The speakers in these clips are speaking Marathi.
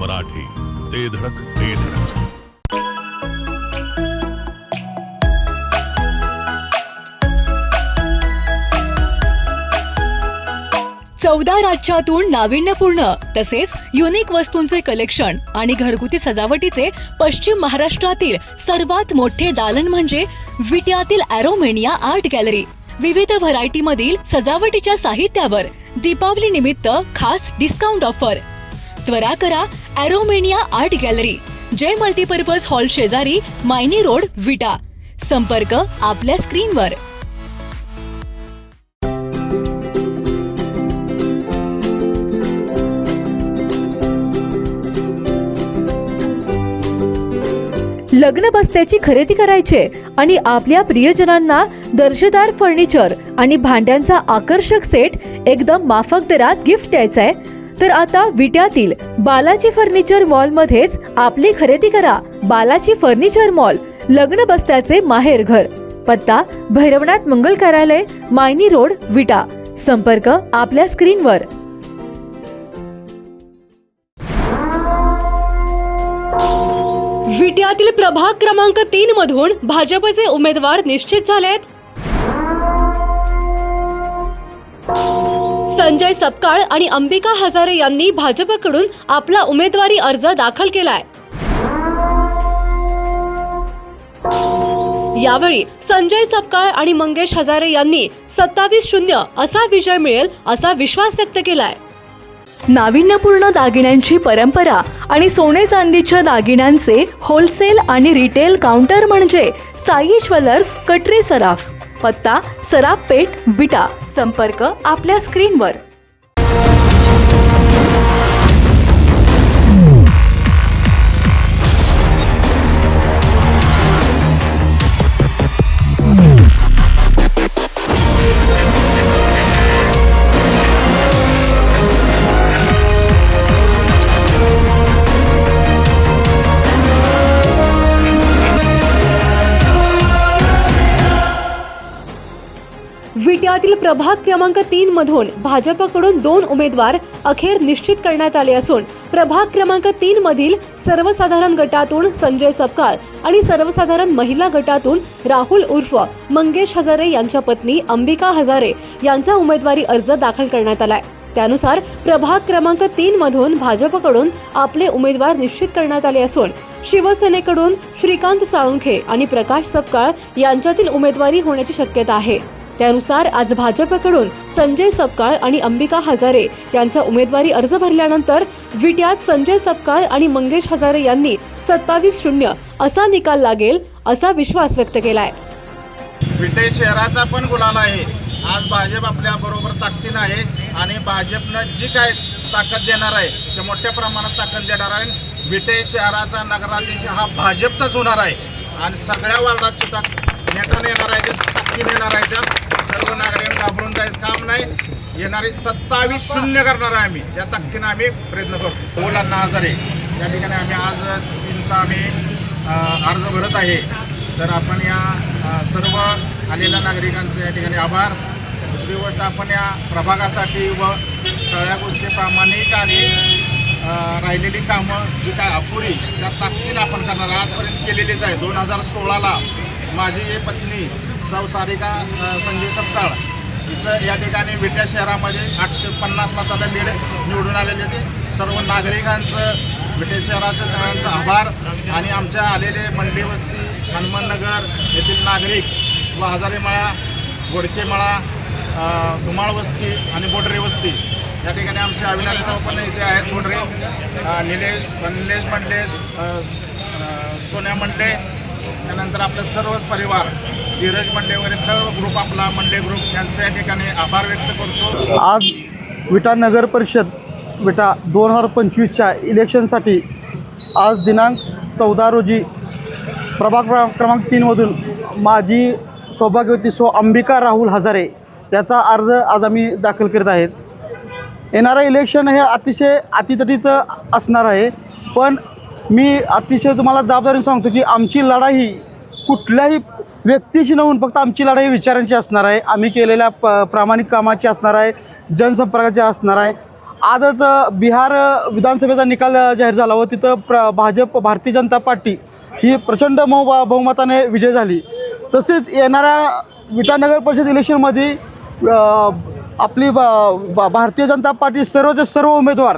मराठी. ते धडक ते धडक. चौदा राज्यातून नाविन्यपूर्ण तसेच युनिक वस्तूंचे कलेक्शन आणि घरगुती सजावटीचे पश्चिम महाराष्ट्रातील सर्वात मोठे दालन म्हणजे विट्यातील अॅरोमेनिया आर्ट गॅलरी विविध व्हरायटीमधील सजावटीच्या साहित्यावर दीपावली निमित्त खास डिस्काउंट ऑफर त्वरा करा Aromania art gallery Jai multipurpose hall शेजारी मायनी रोड विटा. संपर्क आपल्या स्क्रीनवर. लग्न बस्त्याची खरेदी करायचे आणि आपल्या प्रियजनांना दर्जेदार फर्निचर आणि भांड्यांचा आकर्षक सेट एकदम माफक दरात गिफ्ट द्यायचा आहे तर आता विट्यातील बालाजी फर्निचर मॉल मध्येच आपली खरेदी करा. बालाजी फर्निचर मॉल लग्न बस्त्याचे माहेर घर. पत्ता भैरवनाथ मंगल कार्यालय मायनी रोड विटा. संपर्क आपल्या स्क्रीनवर विट्यातील प्रभाग क्रमांक तीन मधून भाजपचे उमेदवार निश्चित झालेत. संजय सपकाळ आणि अंबिका हजारे यांनी भाजपकडून आपला उमेदवारी अर्ज दाखल केलाय. यावेळी संजय सपकाळ आणि मंगेश हजारे यांनी सत्तावीस शून्य असा विजय मिळेल असा विश्वास व्यक्त केलाय. नाविन्यपूर्ण दागिन्यांची परंपरा आणि सोने चांदीच्या दागिन्यांचे होलसेल आणि रिटेल काउंटर म्हणजे साई ज्वेलर्स कटरे सराफ. पत्ता सराफ पेठ विटा संपर्क आपल्या स्क्रीनवर. विट्यातील प्रभाग क्रमांक तीन मधून भाजपकडून दोन उमेदवार अखेर निश्चित करण्यात आले असून प्रभाग क्रमांक तीन मधील सर्वसाधारण गटातून संजय सपकाळ आणि सर्वसाधारण महिला गटातून राहुल उर्फ मंगेश हजारे यांच्या पत्नी अंबिका हजारे यांचा उमेदवारी अर्ज दाखल करण्यात आलाय. त्यानुसार प्रभाग क्रमांक तीन मधून भाजपकडून आपले उमेदवार निश्चित करण्यात आले असून शिवसेनेकडून श्रीकांत साळुंखे आणि प्रकाश सपकाळ यांच्यातील उमेदवारी होण्याची शक्यता आहे. त्यानुसार आज भाजपकडून संजय सपकाळ आणि अंबिका हजारे यांचा उमेदवारी अर्ज भरल्यानंतर विट्यात संजय सपकाळ आणि मंगेश हजारे यांनी सत्तावीस शून्य असा निकाल लागेल असा विश्वास व्यक्त केलाय. विटे शहराचा पण गुलाल आहे. आज भाजप आपल्या बरोबर ताकदीनं आहे आणि भाजपनं जी काय ताकद देणार आहे ते मोठ्या प्रमाणात ताकद देणार आहे. विटे शहराचा नगराधीश हा भाजपचाच होणार आहे. आणि सगळ्या वार्डात सुद्धा नेटाने येणार आहे ताकदीने येणार आहे त्या सर्व नागरिकांना घाबरून जायचं काम नाही. येणारी सत्तावीस शून्य करणार आहे आम्ही. त्या तक्कीनं आम्ही प्रयत्न करतो. मुलांना आजारे त्या ठिकाणी आम्ही आज तीनचा आम्ही अर्ज भरत आहे. तर आपण या सर्व आलेल्या नागरिकांचे या ठिकाणी आभार. दुसरी गोष्ट आपण या प्रभागासाठी व सगळ्या गोष्टी प्रामाणिक आणि राहिलेली कामं जी काय अपुरी त्या ताकदीनं आपण करणार. आजपर्यंत केलेलीच आहे. दोन हजार सोळाला माझी ही पत्नी सौ सारिका संजय सपकाळ. हिचं या ठिकाणी विट्या शहरामध्ये आठशे पन्नास मताला लीड निवडून आलेले ते सर्व नागरिकांचं विटे शहराचं सगळ्यांचा आभार. आणि आमच्या आलेले मंडी वस्ती हनुमाननगर येथील नागरिक व हजारेमळा गोडकेमळा धुमाळ वस्ती आणि बोडरे वस्ती. या ठिकाणी आमचे अविनाशराव पण इथे आहेत बोडरे. निलेश निलेश मंडे सोन्या मंडले त्यानंतर आपलं सर्वच परिवार धीरज मंडले वगैरे सर्व ग्रुप आपला मंडले ग्रुप यांचं या ठिकाणी आभार व्यक्त करतो. आज विटा नगर परिषद विटा दोन हजार पंचवीसच्या इलेक्शनसाठी आज दिनांक चौदा रोजी प्रभाग क्रमांक तीनमधून माझी सौभाग्यवती सो अंबिका राहुल हजारे याचा अर्ज आज आम्ही दाखल करीत आहेत. येणारं इलेक्शन हे अतिशय अतितटीचं असणार आहे पण मी अतिशय तुम्हाला जबाबदारी सांगतो की आमची लढाई कुठल्याही व्यक्तीशी नव्हून फक्त आमची लढाई विचारांची असणार आहे. आम्ही केलेल्या प प्रामाणिक कामाची असणार आहे जनसंपर्काची असणार आहे. आजच बिहार विधानसभेचा निकाल जाहीर झाला व तिथं प्र भाजप भारतीय जनता पार्टी ही प्रचंड मौ बहुमताने विजय झाली. तसेच येणाऱ्या विटानगर परिषद इलेक्शनमध्ये आपली ब- भारतीय जनता पार्टी सर्वचे सर्व उमेदवार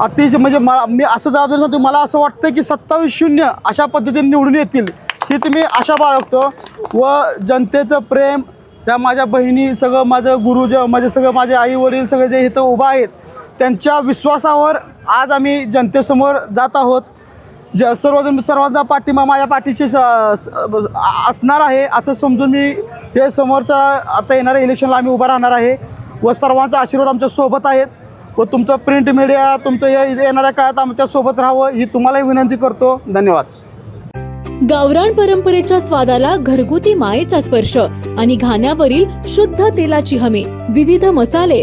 अतिशय म्हणजे मला मी असं जबाबदारी सांगतो मला असं वाटतं की सत्तावीस शून्य अशा पद्धतीने निवडून येतील ही तुम्ही आशा बाळगतो. व जनतेचं प्रेम त्या माझ्या बहिणी सगळं माझं गुरुज माझे सगळं माझे आई वडील सगळे जे इथं उभा आहेत त्यांच्या विश्वासावर आज आम्ही जनतेसमोर जात आहोत. ज सर्वजण सर्वांचा पाठिंबा माझ्या पाठीशी स असणार आहे असं समजून मी हे समोरच्या आता येणाऱ्या इलेक्शनला आम्ही उभा राहणार आहे. व सर्वांचा आशीर्वाद आमच्यासोबत आहेत. व तुमचं प्रिंट मीडिया तुमचं या येणाऱ्या काळात आमच्यासोबत राहावं ही तुम्हालाही विनंती करतो. धन्यवाद. गावरान परंपरेच्या स्वादाला घरगुती मायेचा स्पर्श आणि घाण्यावरील शुद्ध तेलाची हमी विविध मसाले.